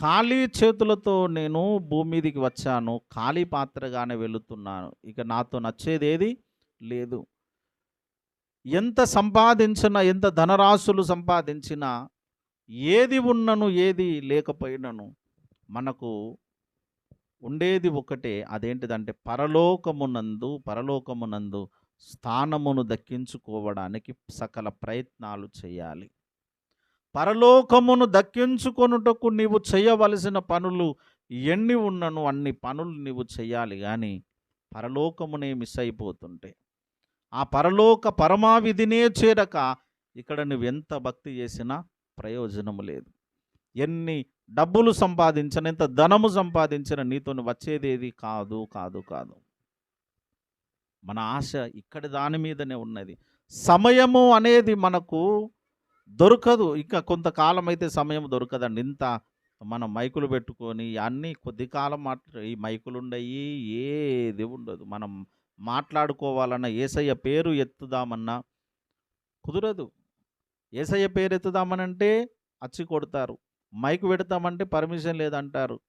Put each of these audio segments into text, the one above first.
ఖాళీ చేతులతో నేను భూమి మీదకి వచ్చాను ఖాళీ పాత్రగానే వెళుతున్నాను. ఇక నాతో నచ్చేదేది లేదు. ఎంత సంపాదించినా ఎంత ధనరాశులు సంపాదించినా ఏది ఉన్నను ఏది లేకపోయినను మనకు ఉండేది ఒకటే. అదేంటిదంటే పరలోకమునందు పరలోకమునందు స్థానమును దక్కించుకోవడానికి సకల ప్రయత్నాలు చేయాలి. పరలోకమును దక్కించుకొనుటకు నీవు చేయవలసిన పనులు ఎన్ని ఉన్నను అన్ని పనులు నీవు చేయాలి కానీ పరలోకమునే మిస్ అయిపోతుంటే. ఆ పరలోక పరమావిధినే చేరక ఇక్కడ నువ్వు ఎంత భక్తి చేసినా ప్రయోజనము లేదు. ఎన్ని డబ్బులు సంపాదించిన ఎంత ధనము సంపాదించిన నీతో వచ్చేదేది కాదు కాదు కాదు. మన ఆశ ఇక్కడి దాని మీదనే ఉన్నది. సమయము అనేది మనకు దొరకదు. ఇంకా కొంతకాలం అయితే సమయం దొరకదండి. ఇంత మనం మైకులు పెట్టుకొని అన్నీ కొద్ది కాలం మాట్లా ఈ మైకులు ఉండయి ఏది ఉండదు. మనం మాట్లాడుకోవాలన్నా ఏసయ్య పేరు ఎత్తుదామన్నా కుదరదు. ఏసయ్య పేరు ఎత్తుదామనంటే అచ్చి కొడతారు. మైకు పెడతామంటే పర్మిషన్ లేదంటారు.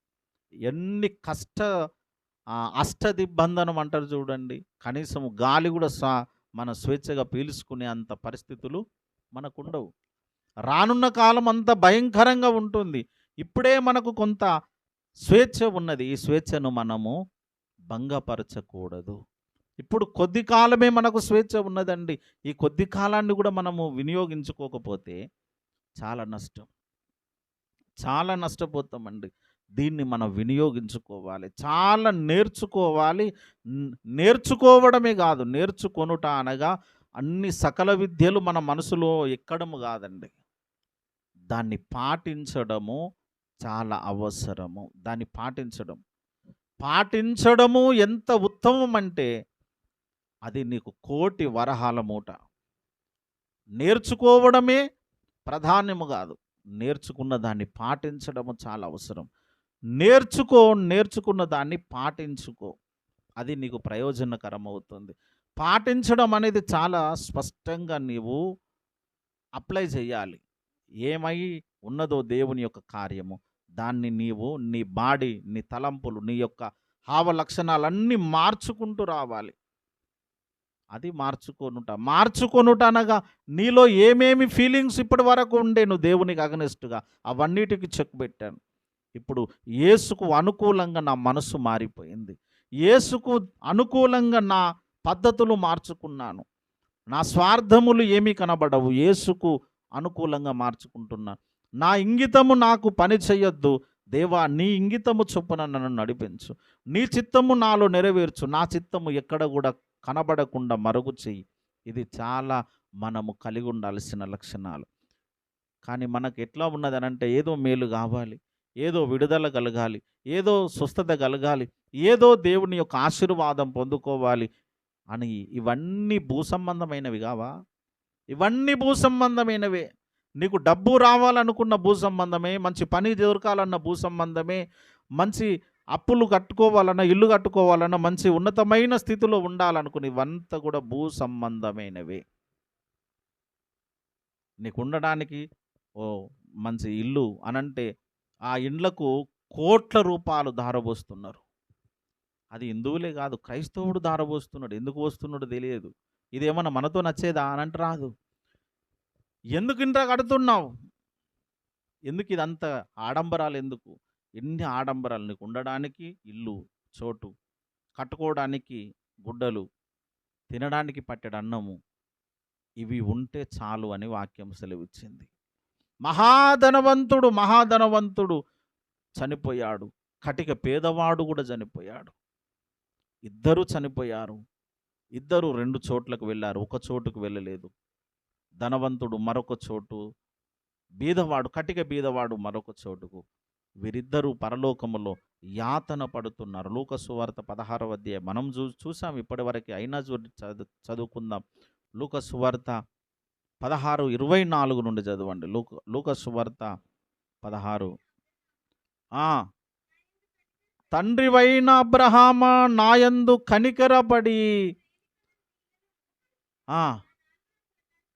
ఎన్ని కష్ట ఆ, అష్ట అంటారు చూడండి. కనీసం గాలి కూడా సా మన స్వేచ్ఛగా పీల్చుకునే అంత పరిస్థితులు మనకుండవు. రానున్న కాలం అంత భయంకరంగా ఉంటుంది. ఇప్పుడే మనకు కొంత స్వేచ్ఛ ఉన్నది. ఈ స్వేచ్ఛను మనము భంగపరచకూడదు. ఇప్పుడు కొద్ది కాలమే మనకు స్వేచ్ఛ ఉన్నదండి. ఈ కొద్ది కాలాన్ని కూడా మనము వినియోగించుకోకపోతే చాలా నష్టం. చాలా నష్టపోతామండి. దీన్ని మనం వినియోగించుకోవాలి. చాలా నేర్చుకోవాలి. నేర్చుకోవడమే కాదు. నేర్చుకొనుట అనగా అన్ని సకల విద్యలు మన మనసులో ఎక్కడము కాదండి. దాన్ని పాటించడము చాలా అవసరము. దాన్ని పాటించడం. పాటించడము ఎంత ఉత్తమం అంటే అది నీకు కోటి వరహాల మూట. నేర్చుకోవడమే ప్రధానము కాదు. నేర్చుకున్న దాన్ని పాటించడము చాలా అవసరం. నేర్చుకో నేర్చుకున్న దాన్ని పాటించుకో. అది నీకు ప్రయోజనకరం అవుతుంది పాటించడం అనేది చాలా స్పష్టంగా నీవు అప్లై చేయాలి. ఏమై ఉన్నదో దేవుని యొక్క కార్యము. దాన్ని నీవు నీ బాడీ నీ తలంపులు నీ యొక్క హావ లక్షణాలన్నీ మార్చుకుంటూ రావాలి. అది మార్చుకొనుట. మార్చుకొనుట అనగా నీలో ఏమేమి ఫీలింగ్స్ ఇప్పటి వరకు ఉండేను దేవునికి అగనెస్ట్గా అవన్నిటికి చెక్ పెట్టాను. ఇప్పుడు యేసుకు అనుకూలంగా నా మనసు మారిపోయింది. యేసుకు అనుకూలంగా నా పద్ధతులు మార్చుకున్నాను. నా స్వార్థములు ఏమీ కనబడవు. యేసుకు అనుకూలంగా మార్చుకుంటున్నాను నా ఇంగితము నాకు పని చేయొద్దు. దేవా నీ ఇంగితము చొప్పున నన్ను నడిపించు. నీ చిత్తము నాలో నెరవేర్చు. నా చిత్తము ఎక్కడ కూడా కనబడకుండా మరుగు చెయ్యి. ఇది చాలా మనము కలిగి ఉండాల్సిన లక్షణాలు. కానీ మనకు ఎట్లా ఉన్నది అంటే ఏదో మేలు కావాలి. ఏదో విడుదల కలగాలి. ఏదో స్వస్థత కలగాలి. ఏదో దేవుని యొక్క ఆశీర్వాదం పొందుకోవాలి అని ఇవన్నీ భూ సంబంధమైనవి కావా? ఇవన్నీ భూ సంబంధమైనవే. నీకు డబ్బు రావాలనుకున్న భూ సంబంధమే మంచి పని దొరకాలన్న భూ సంబంధమే మంచి అప్పులు కట్టుకోవాలన్నా ఇల్లు కట్టుకోవాలన్నా మంచి ఉన్నతమైన స్థితిలో ఉండాలనుకుని ఇవంతా కూడా భూ సంబంధమైనవే. నీకు ఉండడానికి ఓ మంచి ఇల్లు అనంటే ఆ ఇండ్లకు కోట్ల రూపాయలు ధారబోస్తున్నారు. అది హిందువులే కాదు క్రైస్తవుడు దారబోస్తున్నాడు ఎందుకు వస్తున్నాడో తెలియదు. ఇదేమన్నా మనతో నచ్చేదా అని అంటే రాదు ఎందుకు ఇంత కడుతున్నావు? ఎందుకు ఇదంత ఆడంబరాలు ఎందుకు? ఎన్ని ఆడంబరాలు నీకు ఉండడానికి ఇల్లు చోటు కట్టుకోవడానికి గుడ్డలు తినడానికి పట్టెడు అన్నము ఇవి ఉంటే చాలు అని వాక్యం సెలవిచ్చింది. మహాధనవంతుడు మహాధనవంతుడు చనిపోయాడు. కటిక పేదవాడు కూడా చనిపోయాడు. ఇద్దరు చనిపోయారు. ఇద్దరు రెండు చోట్లకు వెళ్ళారు ఒక చోటుకు వెళ్ళలేదు. ధనవంతుడు మరొక చోటు బీదవాడు కటిక బీదవాడు మరొక చోటుకు. వీరిద్దరూ పరలోకములో యాతన పడుతున్నారు. లోక సువార్త పదహారవ అధ్యాయం. మనం చూ చూసాం ఇప్పటివరకు అయినా చూ చదువు చదువుకుందాం. లూక సువార్త పదహారు ఇరవై నాలుగు నుండి చదవండి. లూక లూక సువార్త పదహారు తండ్రివైన అబ్రహామ నాయందు కనికరపడి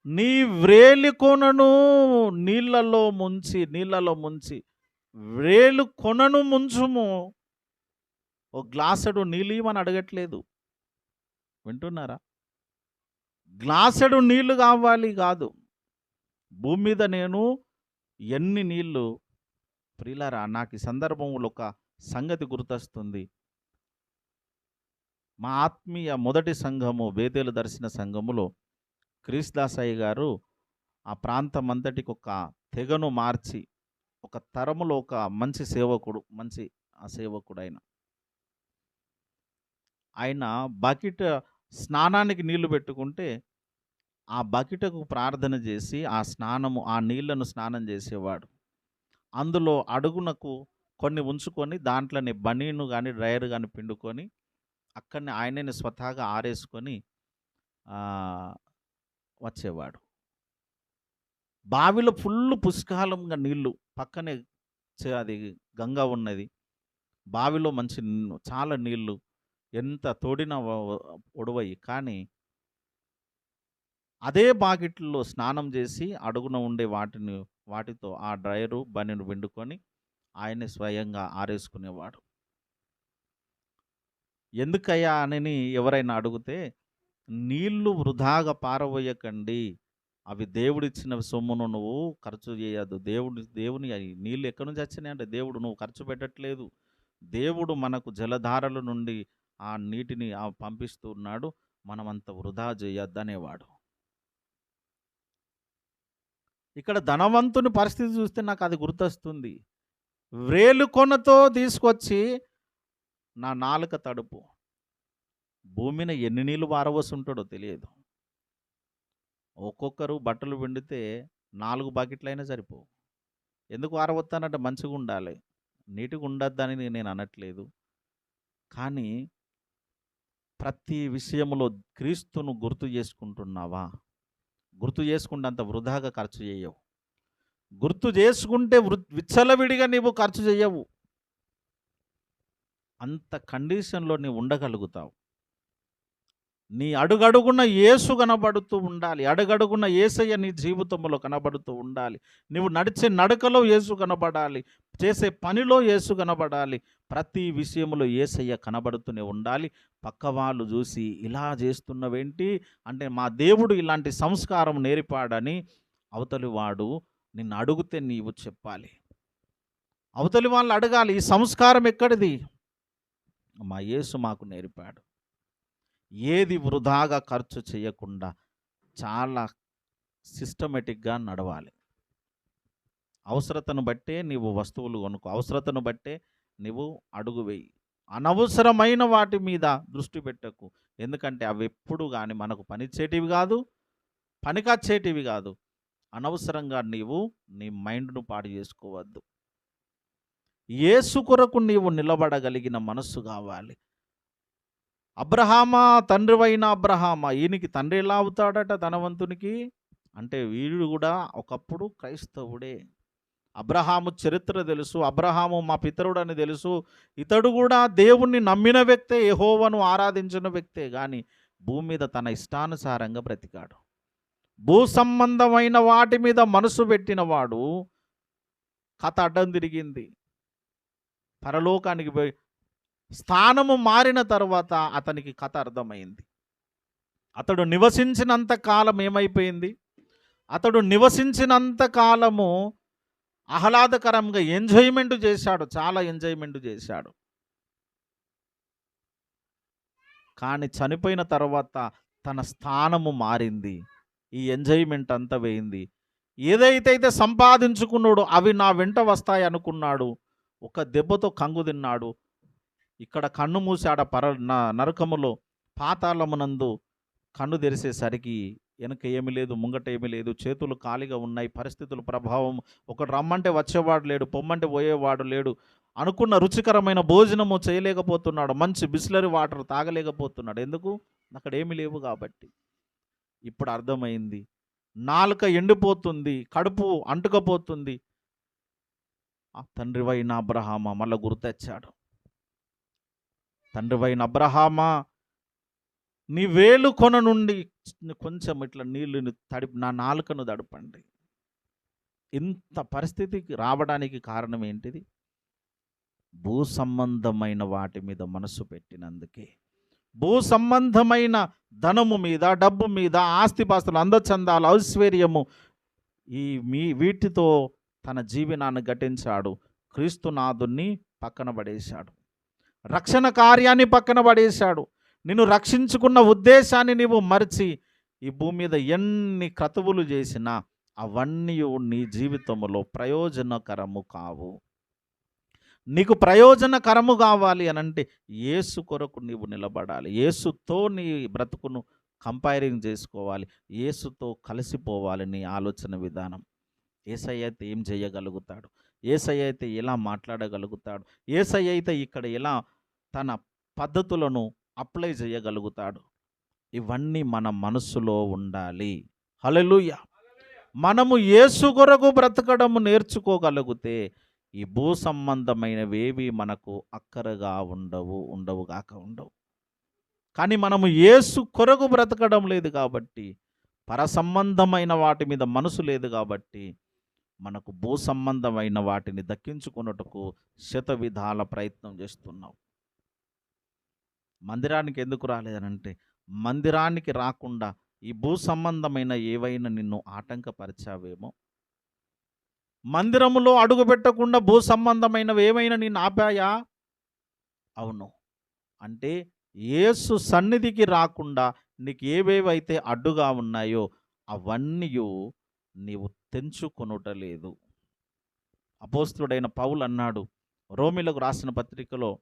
నీ వ్రేలి కొనను నీళ్ళలో ముంచి నీళ్ళలో ముంచి. వ్రేలు కొనను ముంచుము. ఓ గ్లాసెడు నీళ్ళిమని అడగట్లేదు. వింటున్నారా? గ్లాసెడు నీళ్ళు కావాలి కాదు. భూమి మీద నేను ఎన్ని నీళ్ళు? ప్రిలరా నాకు ఈ సందర్భంలో ఒక సంగతి గుర్తొస్తుంది. మా ఆత్మీయ మొదటి సంఘము వేదేలు దర్శన సంఘములో క్రీస్దాసయ్య గారు ఆ ప్రాంతం అంతటికి ఒక తెగను మార్చి ఒక తరములో ఒక మంచి సేవకుడు మంచి ఆ సేవకుడు ఆయన ఆయన బకెట్ స్నానానికి నీళ్ళు పెట్టుకుంటే ఆ బకెట్కు ప్రార్థన చేసి ఆ స్నానము ఆ నీళ్ళను స్నానం చేసేవాడు. అందులో అడుగునకు కొన్ని ఉంచుకొని దాంట్లోనే బనీను కానీ డ్రైయర్ కానీ పిండుకొని అక్కడనే ఆయనని స్వతహాగా ఆరేసుకొని వచ్చేవాడు. బావిలో ఫుల్ పుష్కాలంగా నీళ్ళు పక్కనే అది గంగా ఉన్నది. బావిలో మంచి చాలా నీళ్ళు ఎంత తోడిన ఒడవయి కానీ అదే బాకెట్లో స్నానం చేసి అడుగున ఉండే వాటిని వాటితో ఆ డ్రైయరు బనిని వెండుకొని ఆయనే స్వయంగా ఆరేసుకునేవాడు. ఎందుకయ్యా అని ఎవరైనా అడిగితే నీళ్ళు వృధాగా పారవేయకండి అవి దేవుడిచ్చిన సొమ్మును నువ్వు ఖర్చు చేయదు దేవుడి దేవుని నీళ్ళు ఎక్కడి నుంచి వచ్చినాయి అంటే దేవుడు నువ్వు ఖర్చు పెట్టట్లేదు. దేవుడు మనకు జలధారల నుండి ఆ నీటిని ఆ పంపిస్తూ ఉన్నాడు మనమంత వృధా చేయొద్దనేవాడు. ఇక్కడ ధనవంతుని పరిస్థితి చూస్తే నాకు అది గుర్తొస్తుంది. వ్రేలు కొనతో తీసుకొచ్చి నా నాలుక తడుపు. భూమిని ఎన్ని నీళ్ళు పారవస్తుంటాడో తెలియదు. ఒక్కొక్కరు బట్టలు పిండితే నాలుగు బకెట్లైనా సరిపోవు. ఎందుకు ఆరవస్తానంటే మంచిగా ఉండాలి నీటిగా ఉండొద్దని నేను అనట్లేదు కానీ ప్రతి విషయంలో క్రీస్తును గుర్తు చేసుకుంటున్నావా? గుర్తు చేసుకుంటే అంత వృధాగా ఖర్చు చేయవు. గుర్తు చేసుకుంటే వృ విచ్చలవిడిగా నీవు ఖర్చు చేయవు. అంత కండిషన్లో నీవు ఉండగలుగుతావు. నీ అడుగడుగున యేసు కనబడుతూ ఉండాలి. అడుగడుగున ఏసయ్య నీ జీవితంలో కనబడుతూ ఉండాలి. నువ్వు నడిచే నడకలో ఏసు కనబడాలి. చేసే పనిలో ఏసు కనబడాలి. ప్రతి విషయంలో ఏసయ్య కనబడుతూనే ఉండాలి. పక్క వాళ్ళు చూసి ఇలా చేస్తున్నవేంటి? అంటే మా దేవుడు ఇలాంటి సంస్కారం నేర్పాడని అవతలి వాడు నిన్ను అడిగితే నీవు చెప్పాలి. అవతలి వాళ్ళు అడగాలి ఈ సంస్కారం ఎక్కడిది? మా యేసు మాకు నేర్పాడు. ఏది వృధాగా ఖర్చు చేయకుండా చాలా సిస్టమేటిక్గా నడవాలి. అవసరతను బట్టే నీవు వస్తువులు కొనుక్కో అవసరతను బట్టే నీవు అడుగు వేయి. అనవసరమైన వాటి మీద దృష్టి పెట్టకు. ఎందుకంటే అవి ఎప్పుడు కానీ మనకు పనిచేటివి కాదు పనికొచ్చేటివి కాదు. అనవసరంగా నీవు నీ మైండ్ను పాడు చేసుకోవద్దు. యేసు కొరకు నీవు నిలబడగలిగిన మనస్సు కావాలి. అబ్రహామా తండ్రివైన అబ్రహామా ఈయనకి తండ్రి ఎలా అవుతాడట ధనవంతునికి అంటే వీడు కూడా ఒకప్పుడు క్రైస్తవుడే. అబ్రహాము చరిత్ర తెలుసు అబ్రహాము మా పితరుడు అని తెలుసు. ఇతడు కూడా దేవుణ్ణి నమ్మిన వ్యక్తే యహోవను ఆరాధించిన వ్యక్తే కానీ భూమి మీద తన ఇష్టానుసారంగా బ్రతికాడు. భూ సంబంధమైన వాటి మీద మనసు పెట్టినవాడు కథ అడ్డం తిరిగింది. పరలోకానికి పోయి స్థానము మారిన తర్వాత అతనికి కథ అర్థమైంది. అతడు నివసించినంత కాలం ఏమైపోయింది? అతడు నివసించినంత కాలము ఆహ్లాదకరంగా ఎంజాయ్మెంట్ చేశాడు చాలా ఎంజాయ్మెంట్ చేశాడు. కానీ చనిపోయిన తర్వాత తన స్థానము మారింది ఈ ఎంజాయ్మెంట్ అంతా వేయింది ఏదైతే అయితే సంపాదించుకున్నాడో అవి నా వెంట వస్తాయి అనుకున్నాడు ఒక దెబ్బతో కంగు తిన్నాడు. ఇక్కడ కన్ను మూసాడ పర నరకములో పాతాళమునందు కన్ను తెరిసేసరికి వెనక ఏమీ లేదు ముంగట ఏమీ లేదు. చేతులు ఖాళీగా ఉన్నాయి. పరిస్థితుల ప్రభావం ఒకడు రమ్మంటే వచ్చేవాడు లేడు పొమ్మంటే పోయేవాడు లేడు. అనుకున్న రుచికరమైన భోజనము చేయలేకపోతున్నాడు. మంచి బిస్లరీ వాటర్ తాగలేకపోతున్నాడు. ఎందుకు? అక్కడ ఏమీ లేవు కాబట్టి. ఇప్పుడు అర్థమైంది. నాలుక ఎండిపోతుంది కడుపు అంటుకపోతుంది. ఆ తండ్రివైన అబ్రహామా మళ్ళీ గుర్తెచ్చాడు. తండ్రివైన అబ్రహామ నీ వేలు కొన నుండి కొంచెం ఇట్లా నీళ్ళుని తడిపి నా నాలుకను తడపండి. ఇంత పరిస్థితికి రావడానికి కారణం ఏంటిది? భూ సంబంధమైన వాటి మీద మనసు పెట్టినందుకే. భూ సంబంధమైన ధనము మీద డబ్బు మీద ఆస్తిపాస్తులు అందచందాలు ఐశ్వర్యము ఈ మీ వీటితో తన జీవనాన్ని ఘటించాడు క్రీస్తునాథుణ్ణి పక్కన పడేశాడు. రక్షణ కార్యాన్ని పక్కన పడేశాడు. నిన్ను రక్షించుకున్న ఉద్దేశాన్ని నీవు మరిచి ఈ భూమి మీద ఎన్ని క్రతువులు చేసినా అవన్నీ నీ జీవితంలో ప్రయోజనకరము కావు. నీకు ప్రయోజనకరము కావాలి అని అంటే ఏసు కొరకు నీవు నిలబడాలి. ఏసుతో నీ బ్రతుకును కంపైరింగ్ చేసుకోవాలి. ఏసుతో కలిసిపోవాలి నీ ఆలోచన విధానం. ఏసై అయితే ఏం చేయగలుగుతాడు? ఏసై అయితే ఎలా మాట్లాడగలుగుతాడు? ఏసై అయితే ఇక్కడ ఎలా తన పద్ధతులను అప్లై చేయగలుగుతాడు? ఇవన్నీ మన మనస్సులో ఉండాలి. హలలుయ మనము ఏసు కొరకు బ్రతకడము నేర్చుకోగలిగితే ఈ భూ సంబంధమైనవేవి మనకు అక్కరగా ఉండవు ఉండవు కాక ఉండవు. కానీ మనము ఏసు కొరకు బ్రతకడం లేదు కాబట్టి పరసంబంధమైన వాటి మీద మనసు లేదు కాబట్టి మనకు భూ సంబంధమైన వాటిని దక్కించుకున్నటకు శత విధాల ప్రయత్నం చేస్తున్నావు. మందిరానికి ఎందుకు రాలేదనంటే మందిరానికి రాకుండా ఈ భూ సంబంధమైన ఏవైనా నిన్ను ఆటంకపరిచావేమో? మందిరములో అడుగు పెట్టకుండా భూ సంబంధమైనవి ఏమైనా నేను ఆపాయా? అవును. అంటే ఏసు సన్నిధికి రాకుండా నీకు ఏవేవైతే అడ్డుగా ఉన్నాయో అవన్నీ నీవు తెంచుకొనుటలేదు. అపోస్తుడైన పౌలు అన్నాడు రోమిలకు రాసిన పత్రికలో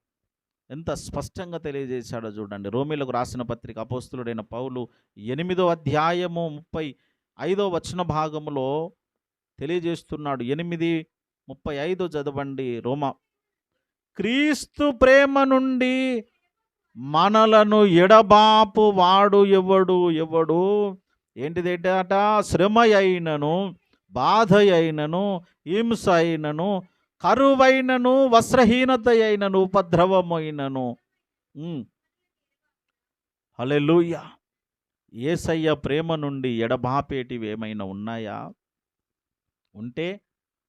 ఎంత స్పష్టంగా తెలియజేశాడో చూడండి. రోమిలకు రాసిన పత్రిక అపోస్తులుడైన పౌలు ఎనిమిదో అధ్యాయము ముప్పై ఐదో వచన భాగములో తెలియజేస్తున్నాడు. ఎనిమిది ముప్పై ఐదు చదవండి. రోమ క్రీస్తు ప్రేమ నుండి మనలను ఎడబాపు వాడు ఎవడు? ఎవడు? ఏంటిదేటట శ్రమ అయినను బాధ అయినను హింస అయినను కరువైనను వస్త్రహీనత అయినను ఉపద్రవమైనను హలెలూయ ఏసయ్య ప్రేమ నుండి ఎడబాపేటివి ఏమైనా ఉన్నాయా? ఉంటే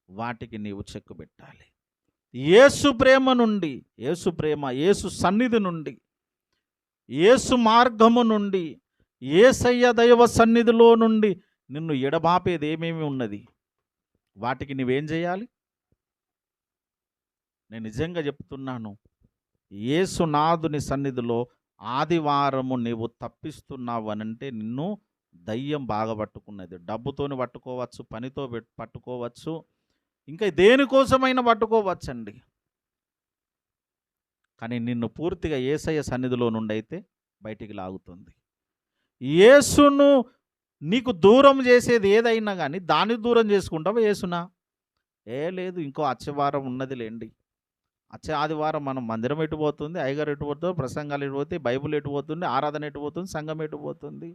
వాటికి నీవు చెక్కు పెట్టాలి. ఏసు ప్రేమ నుండి ఏసు ప్రేమ ఏసు సన్నిధి నుండి యేసు మార్గము నుండి ఏసయ్య దైవ సన్నిధిలో నుండి నిన్ను ఎడబాపేది ఏమేమి ఉన్నది? వాటికి నువ్వేం చేయాలి? నేను నిజంగా చెప్తున్నాను. ఏసునాథుని సన్నిధిలో ఆదివారము నీవు తప్పిస్తున్నావు అనంటే నిన్ను దయ్యం బాగా పట్టుకున్నది డబ్బుతోని పట్టుకోవచ్చు పనితో పట్టుకోవచ్చు ఇంకా దేనికోసమైనా పట్టుకోవచ్చండి. కానీ నిన్ను పూర్తిగా ఏసయ్య సన్నిధిలో నుండి అయితే బయటికి లాగుతుంది. యేసును నీకు దూరం చేసేది ఏదైనా కానీ దాన్ని దూరం చేసుకుంటావా వేసునా ఏ లేదు ఇంకో అచ్చవారం ఉన్నది లేండి. అచ్చే ఆదివారం మనం మందిరం ఎటు పోతుంది అయ్యగారు ఎటు పోతుంది ప్రసంగాలు ఎటు పోతాయి బైబుల్ ఎటు పోతుంది ఆరాధన ఎటు పోతుంది సంఘం ఎటు పోతుంది?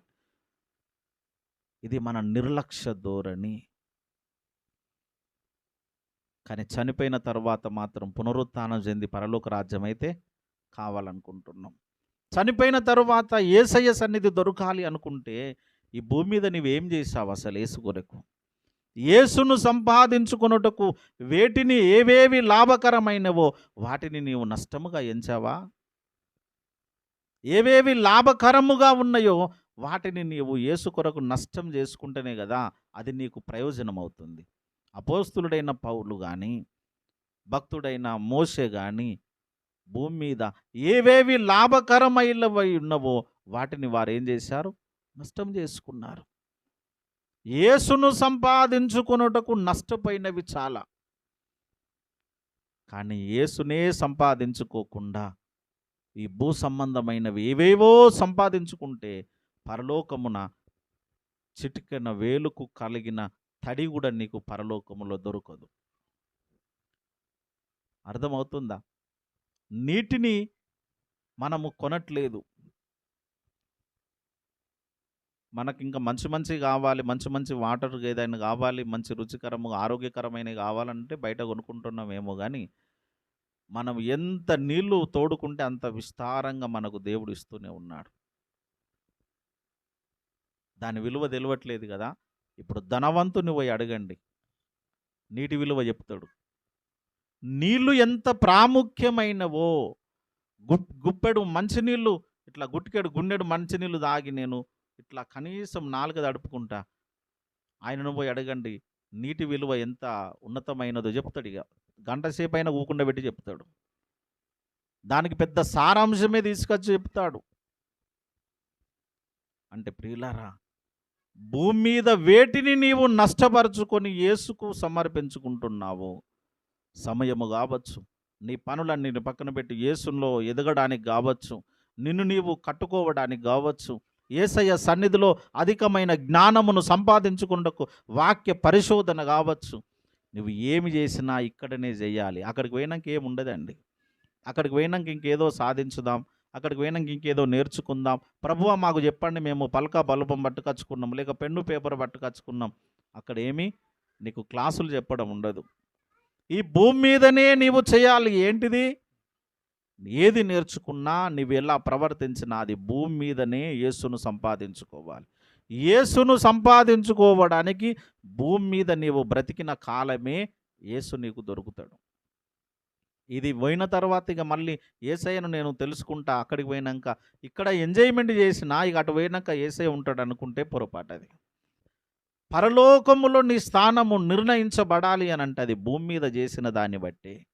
ఇది మన నిర్లక్ష్య ధోరణి. కానీ చనిపోయిన తర్వాత మాత్రం పునరుత్నం చెంది పరలోక రాజ్యం అయితే కావాలనుకుంటున్నాం. చనిపోయిన తరువాత ఏసయ్య సన్నిధి దొరకాలి అనుకుంటే ఈ భూమి మీద నీవేం చేసావు అసలు యేసు కొరకు? యేసును సంపాదించుకొనుటకు వేటిని ఏవేవి లాభకరమైనవో వాటిని నీవు నష్టముగా ఎంచావా? ఏవేవి లాభకరముగా ఉన్నాయో వాటిని నీవు యేసు కొరకు నష్టం చేసుకుంటేనే కదా అది నీకు ప్రయోజనం అవుతుంది అపోస్తులుడైన పౌలు కానీ భక్తుడైన మోసే కానీ భూమి మీద ఏవేవి లాభకరమైనవై ఉన్నవో వాటిని వారు ఏం చేశారు? నష్టం చేసుకున్నారు. యేసును సంపాదించుకొనుటకు నష్టపోయినవి చాలా. కానీ యేసునే సంపాదించుకోకుండా ఈ భూ సంబంధమైనవి ఏవేవో సంపాదించుకుంటే పరలోకమున చిటికన వేలుకు కలిగిన తడి కూడా నీకు పరలోకములో దొరకదు. అర్థమవుతుందా? నీటిని మనము కొనట్లేదు. మనకి ఇంకా మంచి మంచి కావాలి మంచి మంచి వాటర్ ఏదైనా కావాలి మంచి రుచికరము ఆరోగ్యకరమైనవి కావాలంటే బయట కొనుక్కుంటున్నామేమో కానీ మనం ఎంత నీళ్ళు తోడుకుంటే అంత విస్తారంగా మనకు దేవుడు ఇస్తూనే ఉన్నాడు. దాని విలువ తెలియట్లేదు కదా. ఇప్పుడు ధనవంతుని పోయి అడగండి. నీటి విలువ చెప్తాడు. నీళ్ళు ఎంత ప్రాముఖ్యమైనవో గు- గుప్పెడు మంచినీళ్ళు ఇట్లా గుట్టికెడు గుండెడు మంచినీళ్ళు తాగి నేను ఇట్లా కనీసం నాలుగు తడుపుకుంటా ఆయనను పోయి అడగండి నీటి విలువ ఎంత ఉన్నతమైనదో చెప్తాడు ఇక గంట సేపు అయినా ఊకుండా పెట్టి చెప్తాడు. దానికి పెద్ద సారాంశమే తీసుకొచ్చి చెప్తాడు. అంటే ప్రియులారా భూమి మీద వేటిని నీవు నష్టపరుచుకొని యేసుకు సమర్పించుకుంటున్నావు సమయము కావచ్చు. నీ పనులన్నీ పక్కన పెట్టి యేసులో ఎదగడానికి కావచ్చు. నిన్ను నీవు కట్టుకోవడానికి కావచ్చు. ఏసయ్య సన్నిధిలో అధికమైన జ్ఞానమును సంపాదించుకుంటకు వాక్య పరిశోధన కావచ్చు. నువ్వు ఏమి చేసినా ఇక్కడనే చేయాలి. అక్కడికి పోయినాక ఏమి ఉండదండి. అక్కడికి పోయినాక ఇంకేదో సాధించుదాం. అక్కడికి పోయినాక ఇంకేదో నేర్చుకుందాం. ప్రభువ మాకు చెప్పండి మేము పలక బల్బం పట్టుకొచ్చుకున్నాం లేక పెన్ను పేపర్ పట్టుకొచ్చుకున్నాం. అక్కడ ఏమి? నీకు క్లాసులు చెప్పడం ఉండదు. ఈ భూమి మీదనే నీవు చేయాలి. ఏంటిది? ఏది నేర్చుకున్నా నీవు ఎలా ప్రవర్తించినా అది భూమి మీదనే యేసును సంపాదించుకోవాలి. యేసును సంపాదించుకోవడానికి భూమి మీద నీవు బ్రతికిన కాలమే యేసు నీకు దొరుకుతాడు. ఇది పోయిన తర్వాత ఇక మళ్ళీ ఏసయ్యను నేను తెలుసుకుంటా. అక్కడికి పోయినాక ఇక్కడ ఎంజాయ్మెంట్ చేసినా ఇక అటు పోయినాక ఏసయ్య ఉంటాడు అనుకుంటే పొరపాటు అది. పరలోకములో నీ స్థానము నిర్ణయించబడాలి అని అంటే అది భూమి మీద చేసిన దాన్ని బట్టి.